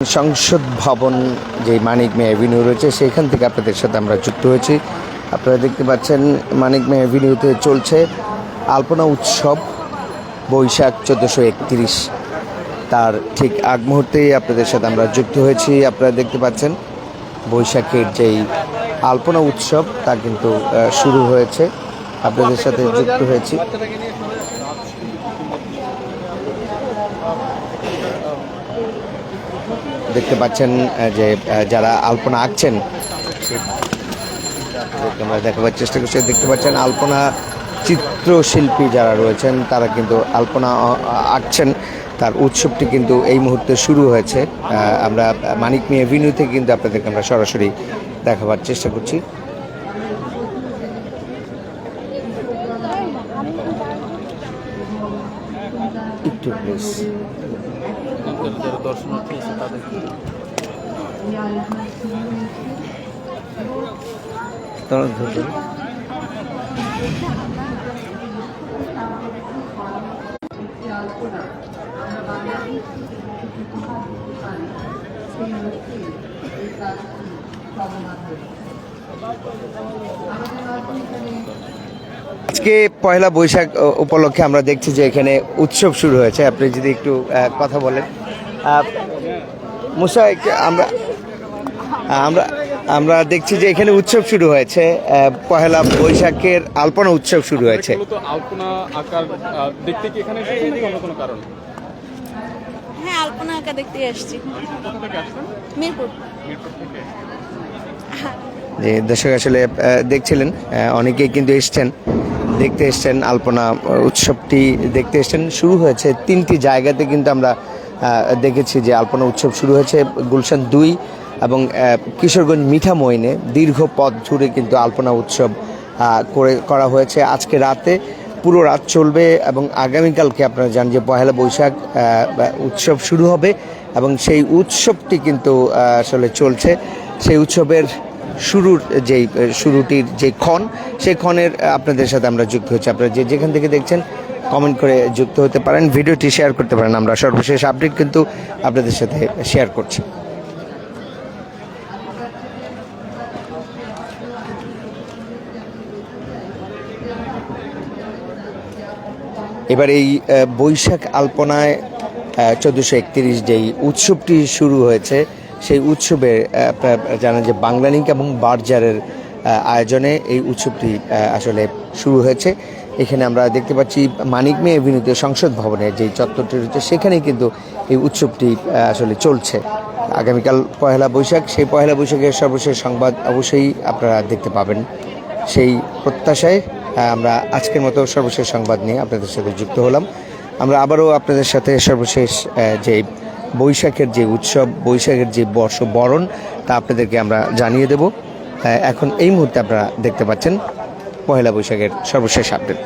সংসদ ভবন যে মানিক মে অ্যাভিনিউ রয়েছে সেখান থেকে আপনাদের সাথে আমরা যুক্ত হয়েছি। আপনারা দেখতে পাচ্ছেন মানিক মে অ্যাভিনিউতে চলছে আলপনা উৎসব, বৈশাখ চোদ্দোশো একত্রিশ। তার ঠিক আগ মুহূর্তেই আপনাদের সাথে আমরা যুক্ত হয়েছি। আপনারা দেখতে পাচ্ছেন বৈশাখের যেই আলপনা উৎসব, তা কিন্তু শুরু হয়েছে। আপনাদের সাথে যুক্ত হয়েছি। দেখতে পাচ্ছেন যে যারা আলপনা আঁকছেন আমরা দেখাবার চেষ্টা করছি। দেখতে পাচ্ছেন, আলপনা চিত্রশিল্পী যারা রয়েছেন, তারা কিন্তু আলপনা আঁকছেন। তার উৎসবটি কিন্তু এই মুহূর্তে শুরু হয়েছে। আমরা মানিক মিয়া ভিনুতে কিন্তু আপনাদেরকে আমরা সরাসরি দেখাবার চেষ্টা করছি। একটু প্লিজ যারা দর্শনার্থী আজকে পয়লা বৈশাখ উপলক্ষে আমরা দেখছি যে এখানে উৎসব শুরু হয়েছে। আপনি যদি একটু কথা বলেন। মুসা আমরা আমরা আমরা দেখছি যে এখানে উৎসব শুরু হয়েছে। পহেলা বৈশাখের আলপনা উৎসব শুরু হয়েছে। আলপনা আকার দেখতে কি এখানে অন্য কোনো কারণ? হ্যাঁ আলপনা আঁকা দেখতে আসছি। মিরপুর। মিরপুর থেকে? যে দর্শক আসলে দেখছিলেন অনেকেই কিন্তু এসছেন, দেখতে এসছেন, আলপনা উৎসবটি দেখতে এসছেন। শুরু হয়েছে তিনটি জায়গাতে কিন্তু আমরা দেখেছি যে আলপনা উৎসব শুরু হয়েছে গুলশান দুই এবং কিশোরগঞ্জ মিঠামইনে দীর্ঘ পথ জুড়ে কিন্তু আলপনা উৎসব করে, করা হয়েছে। আজকে রাতে পুরো রাত চলবে এবং আগামীকালকে আপনারা জানেন যে পহেলা বৈশাখ উৎসব শুরু হবে এবং সেই উৎসবটি কিন্তু আসলে চলছে। সেই উৎসবের শুরুর যেই শুরুটির যে ক্ষণ সেই ক্ষণের আপনাদের সাথে আমরা যুক্ত হচ্ছি আপনারা যে যেখান থেকে দেখছেন কমেন্ট করে যুক্ত হতে পারেন, ভিডিওটি শেয়ার করতে পারেন। আমরা সর্বশেষ আপডেট কিন্তু আপনাদের সাথে শেয়ার করছি। এবার এই বৈশাখ আলপনায় চোদ্দোশো একত্রিশ যেই উৎসবটি শুরু হয়েছে সেই উৎসবে আপনারা জানেন যে বাংলালিঙ্ক এবং বার্জারের আয়োজনে এই উৎসবটি আসলে শুরু হয়েছে। এখানে আমরা দেখতে পাচ্ছি মানিক মে এভিনিউতে সংসদ ভবনের যে চত্বরটি রয়েছে, সেখানেই কিন্তু এই উৎসবটি আসলে চলছে। আগামীকাল পয়লা বৈশাখ, সেই পয়লা বৈশাখের সর্বশেষ সংবাদ অবশ্যই আপনারা দেখতে পাবেন। সেই প্রত্যাশায় আমরা আজকের মতো সর্বশেষ সংবাদ নিয়ে আপনাদের সাথে যুক্ত হলাম। আমরা আবারও আপনাদের সাথে সর্বশেষ যে বৈশাখের যে উৎসব, বৈশাখের যে বর্ষ বরণ তা আপনাদেরকে আমরা জানিয়ে দেব। এখন এই মুহূর্তে আপনারা দেখতে পাচ্ছেন পহেলা বৈশাখের সর্বশেষ আপডেট